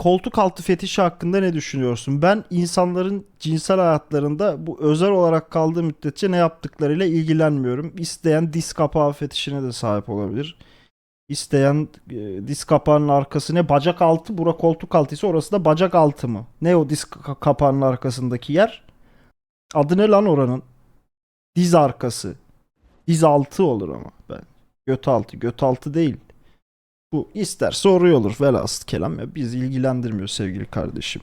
koltuk altı fetişi hakkında ne düşünüyorsun? Ben insanların cinsel hayatlarında bu özel olarak kaldığı müddetçe ne yaptıklarıyla ilgilenmiyorum. İsteyen diz kapağı fetişine de sahip olabilir. İsteyen e, diz kapağının arkası ne? Bacak altı. Bura koltuk altı ise orası da bacak altı mı? Ne o diz ka- kapağının arkasındaki yer? Adı ne lan oranın? Diz arkası. Diz altı olur ama ben. Göt altı. Göt altı değil. Bu isterse oraya olur. Velhasıl kelam ya biz ilgilendirmiyor sevgili kardeşim.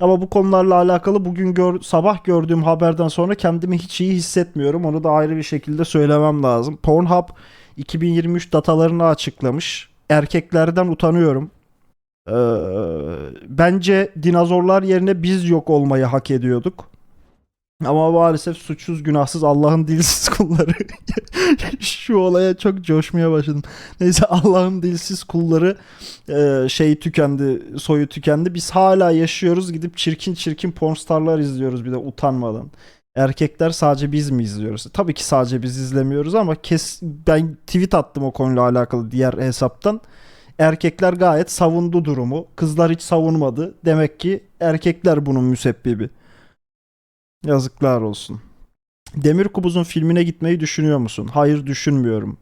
Ama bu konularla alakalı bugün gör, sabah gördüğüm haberden sonra kendimi hiç iyi hissetmiyorum. Onu da ayrı bir şekilde söylemem lazım. Pornhub 2023 datalarını açıklamış. Erkeklerden utanıyorum. Ee, bence dinozorlar yerine biz yok olmayı hak ediyorduk. Ama maalesef suçsuz günahsız Allah'ın dilsiz kulları. Şu olaya çok coşmaya başladım. Neyse Allah'ın dilsiz kulları e, şey tükendi, soyu tükendi. Biz hala yaşıyoruz. Gidip çirkin çirkin pornstarlar izliyoruz bir de utanmadan. Erkekler sadece biz mi izliyoruz? Tabii ki sadece biz izlemiyoruz ama kes ben tweet attım o konuyla alakalı diğer hesaptan. Erkekler gayet savundu durumu. Kızlar hiç savunmadı. Demek ki erkekler bunun müsebbibi. Yazıklar olsun. Demir Kubuz'un filmine gitmeyi düşünüyor musun? Hayır düşünmüyorum.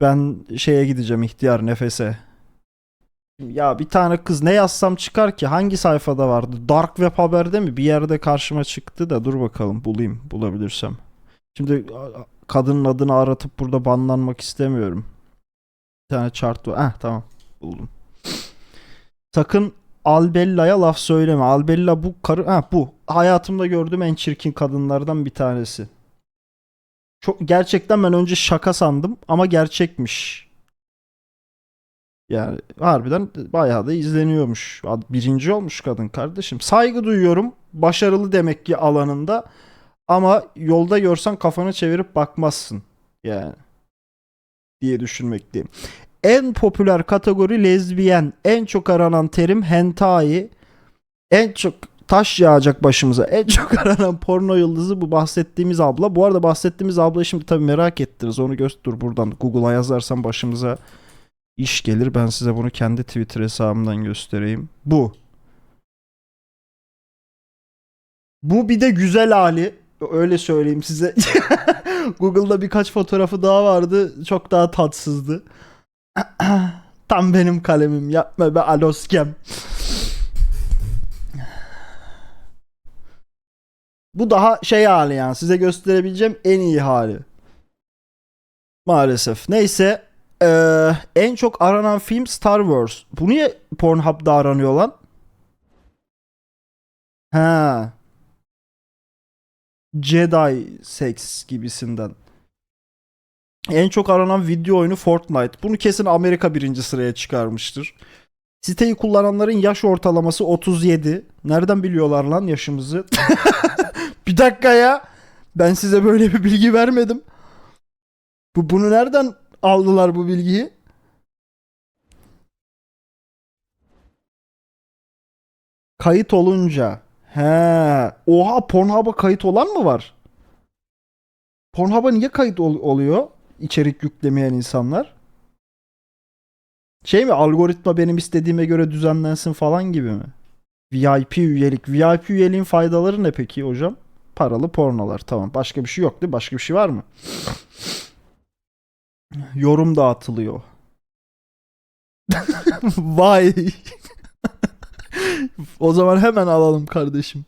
Ben şeye gideceğim ihtiyar nefese. Ya bir tane kız ne yazsam çıkar ki? Hangi sayfada vardı? Dark Web haberde mi? Bir yerde karşıma çıktı da dur bakalım bulayım bulabilirsem. Şimdi kadının adını aratıp burada banlanmak istemiyorum. Bir tane chart var. Heh tamam buldum. Sakın Albella'ya laf söyleme. Albella bu karı ha bu hayatımda gördüğüm en çirkin kadınlardan bir tanesi. Çok gerçekten ben önce şaka sandım ama gerçekmiş. Yani harbiden bayağı da izleniyormuş. Birinci olmuş kadın kardeşim. Saygı duyuyorum. Başarılı demek ki alanında. Ama yolda görsen kafanı çevirip bakmazsın. Yani diye düşünmekteyim. En popüler kategori lezbiyen. En çok aranan terim hentai. En çok taş yağacak başımıza. En çok aranan porno yıldızı bu bahsettiğimiz abla. Bu arada bahsettiğimiz ablayı şimdi tabii merak ettiniz. Onu göster buradan Google'a yazarsan başımıza iş gelir. Ben size bunu kendi Twitter hesabımdan göstereyim. Bu. Bu bir de güzel hali. Öyle söyleyeyim size. Google'da birkaç fotoğrafı daha vardı. Çok daha tatsızdı. Tam benim kalemim. Yapma be aloskem. Bu daha şey hali yani. Size gösterebileceğim en iyi hali. Maalesef. Neyse. eee, en çok aranan film Star Wars. Bu niye Pornhub'da aranıyor lan? Ha. Jedi Sex gibisinden. En çok aranan video oyunu Fortnite. Bunu kesin Amerika birinci sıraya çıkarmıştır. Siteyi kullananların yaş ortalaması 37. Nereden biliyorlar lan yaşımızı? bir dakika ya. Ben size böyle bir bilgi vermedim. Bu bunu nereden aldılar bu bilgiyi? Kayıt olunca. He. Oha Pornhub'a kayıt olan mı var? Pornhub'a niye kayıt ol- oluyor? İçerik yüklemeyen insanlar. Şey mi algoritma benim istediğime göre düzenlensin falan gibi mi? VIP üyelik. VIP üyeliğin faydaları ne peki hocam? Paralı pornolar. Tamam. Başka bir şey yok değil mi? Başka bir şey var mı? Yorum dağıtılıyor. Vay. o zaman hemen alalım kardeşim.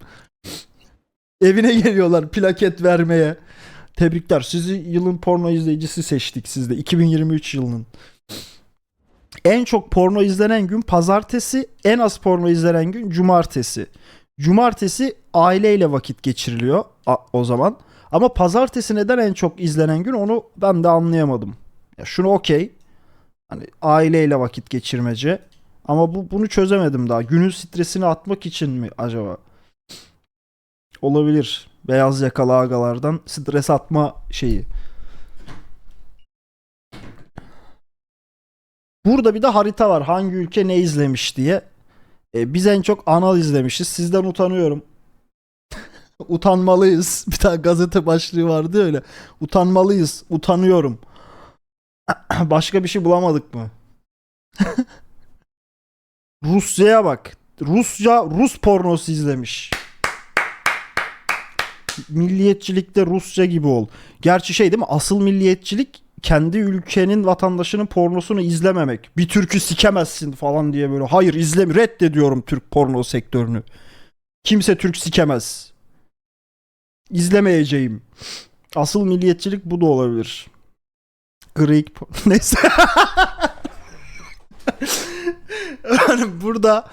Evine geliyorlar plaket vermeye. Tebrikler. Sizi yılın porno izleyicisi seçtik sizde. 2023 yılının. En çok porno izlenen gün pazartesi, en az porno izlenen gün cumartesi. Cumartesi aileyle vakit geçiriliyor o zaman. Ama pazartesi neden en çok izlenen gün onu ben de anlayamadım. Ya şunu okey. Hani aileyle vakit geçirmece. Ama bu bunu çözemedim daha. Günün stresini atmak için mi acaba? Olabilir. Beyaz yakalı agalardan stres atma şeyi. Burada bir de harita var. Hangi ülke ne izlemiş diye. E, biz en çok anal izlemişiz. Sizden utanıyorum. Utanmalıyız. Bir tane gazete başlığı vardı öyle. Utanmalıyız. Utanıyorum. Başka bir şey bulamadık mı? Rusya'ya bak. Rusya Rus pornosu izlemiş. Milliyetçilikte Rusya gibi ol. Gerçi şey değil mi? Asıl milliyetçilik kendi ülkenin vatandaşının pornosunu izlememek. Bir Türk'ü sikemezsin falan diye böyle. Hayır izlemi reddediyorum Türk porno sektörünü. Kimse Türk sikemez. İzlemeyeceğim. Asıl milliyetçilik bu da olabilir. Greek neyse. Yani burada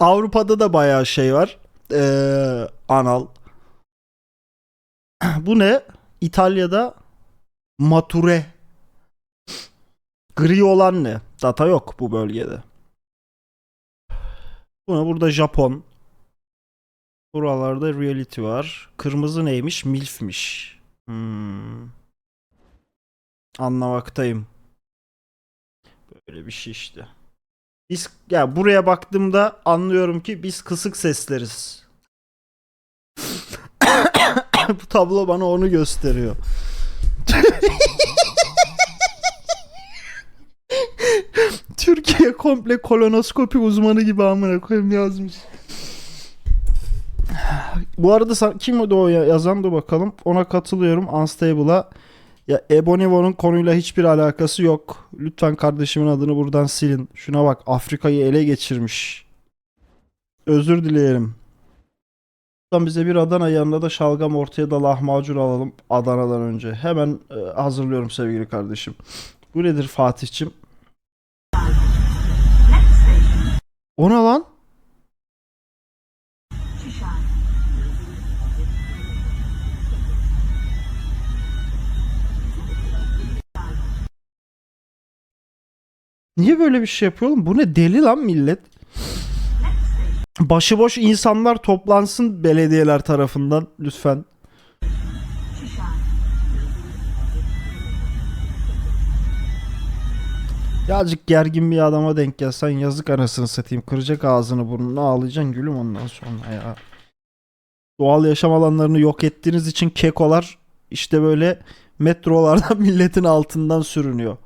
Avrupa'da da bayağı şey var. Ee, anal. Bu ne? İtalya'da mature. Gri olan ne? Data yok bu bölgede. Bu ne? Burada Japon. Buralarda reality var. Kırmızı neymiş? Milf'miş. Hmm. Anlamaktayım. Böyle bir şey işte. Biz ya buraya baktığımda anlıyorum ki biz kısık sesleriz. Bu tablo bana onu gösteriyor. Türkiye komple kolonoskopi uzmanı gibi amına koyayım yazmış. Bu arada kim o yazan da bakalım. Ona katılıyorum. Unstable'a. Ya Ebonivo'nun konuyla hiçbir alakası yok. Lütfen kardeşimin adını buradan silin. Şuna bak Afrika'yı ele geçirmiş. Özür dileyelim. Lütfen bize bir Adana yanında da şalgam ortaya da lahmacun alalım Adana'dan önce. Hemen e, hazırlıyorum sevgili kardeşim. Bu nedir Fatih'cim? O ne lan? Niye böyle bir şey yapıyor oğlum? Bu ne deli lan millet? Başıboş insanlar toplansın belediyeler tarafından lütfen. Ya azıcık gergin bir adama denk gelsen yazık anasını satayım. Kıracak ağzını burnunu ağlayacaksın gülüm ondan sonra ya. Doğal yaşam alanlarını yok ettiğiniz için kekolar işte böyle metrolarda milletin altından sürünüyor.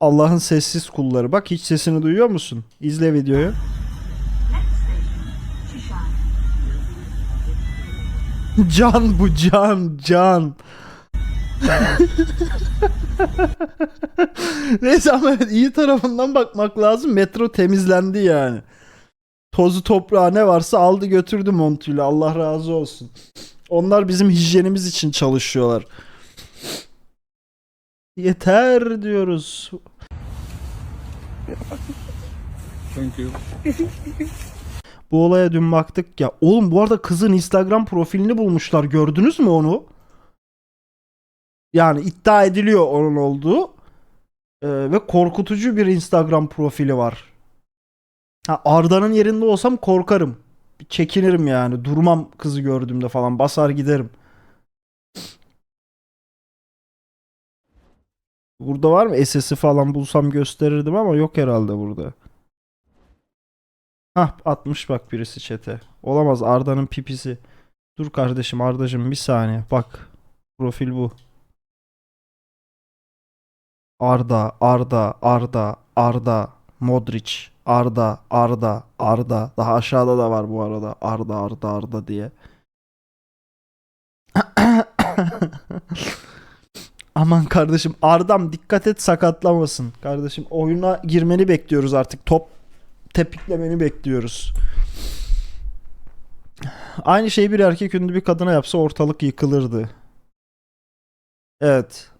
Allah'ın sessiz kulları. Bak hiç sesini duyuyor musun? İzle videoyu. Can bu can can. Neyse ama iyi tarafından bakmak lazım. Metro temizlendi yani. Tozu toprağı ne varsa aldı götürdü montuyla. Allah razı olsun. Onlar bizim hijyenimiz için çalışıyorlar. Yeter diyoruz. Thank you. Bu olaya dün baktık ya. Oğlum bu arada kızın Instagram profilini bulmuşlar. Gördünüz mü onu? Yani iddia ediliyor onun olduğu. Ee, ve korkutucu bir Instagram profili var. Ha, Arda'nın yerinde olsam korkarım. Çekinirim yani. Durmam kızı gördüğümde falan. Basar giderim. Burada var mı? SS'i falan bulsam gösterirdim ama yok herhalde burada. Hah atmış bak birisi çete. Olamaz Arda'nın pipisi. Dur kardeşim Arda'cığım bir saniye. Bak. Profil bu. Arda, Arda, Arda, Arda, Modric, Arda, Arda, Arda. Daha aşağıda da var bu arada. Arda, Arda, Arda diye. Aman kardeşim Ardam dikkat et sakatlamasın. Kardeşim oyuna girmeni bekliyoruz artık. Top tepiklemeni bekliyoruz. Aynı şeyi bir erkek ünlü bir kadına yapsa ortalık yıkılırdı. Evet.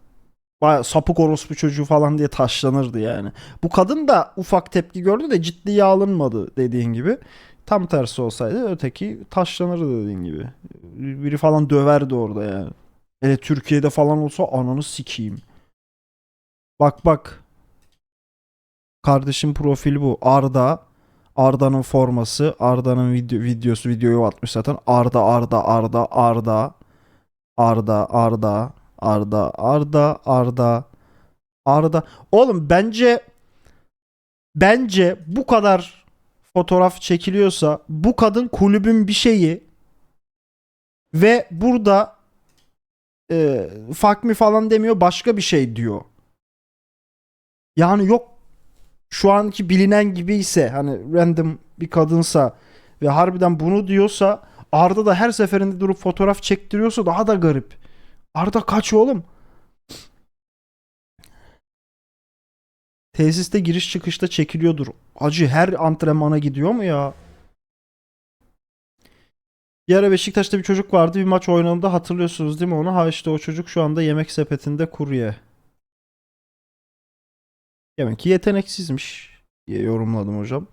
Baya sapık orospu çocuğu falan diye taşlanırdı yani. Bu kadın da ufak tepki gördü de ciddiye alınmadı dediğin gibi. Tam tersi olsaydı öteki taşlanırdı dediğin gibi. Biri falan döverdi orada yani. Hele Türkiye'de falan olsa ananı sikeyim. Bak bak. Kardeşim profili bu. Arda. Arda'nın forması. Arda'nın video, videosu videoyu atmış zaten. Arda Arda Arda Arda. Arda Arda Arda Arda Arda Arda. Oğlum bence bence bu kadar fotoğraf çekiliyorsa bu kadın kulübün bir şeyi ve burada e, fuck me falan demiyor başka bir şey diyor. Yani yok şu anki bilinen gibi ise hani random bir kadınsa ve harbiden bunu diyorsa Arda da her seferinde durup fotoğraf çektiriyorsa daha da garip. Arda kaç oğlum? Tesiste giriş çıkışta çekiliyordur. Acı her antrenmana gidiyor mu ya? Bir ara Beşiktaş'ta bir çocuk vardı. Bir maç oynandı hatırlıyorsunuz değil mi onu? Ha işte o çocuk şu anda yemek sepetinde kurye. Demek ki yeteneksizmiş diye yorumladım hocam.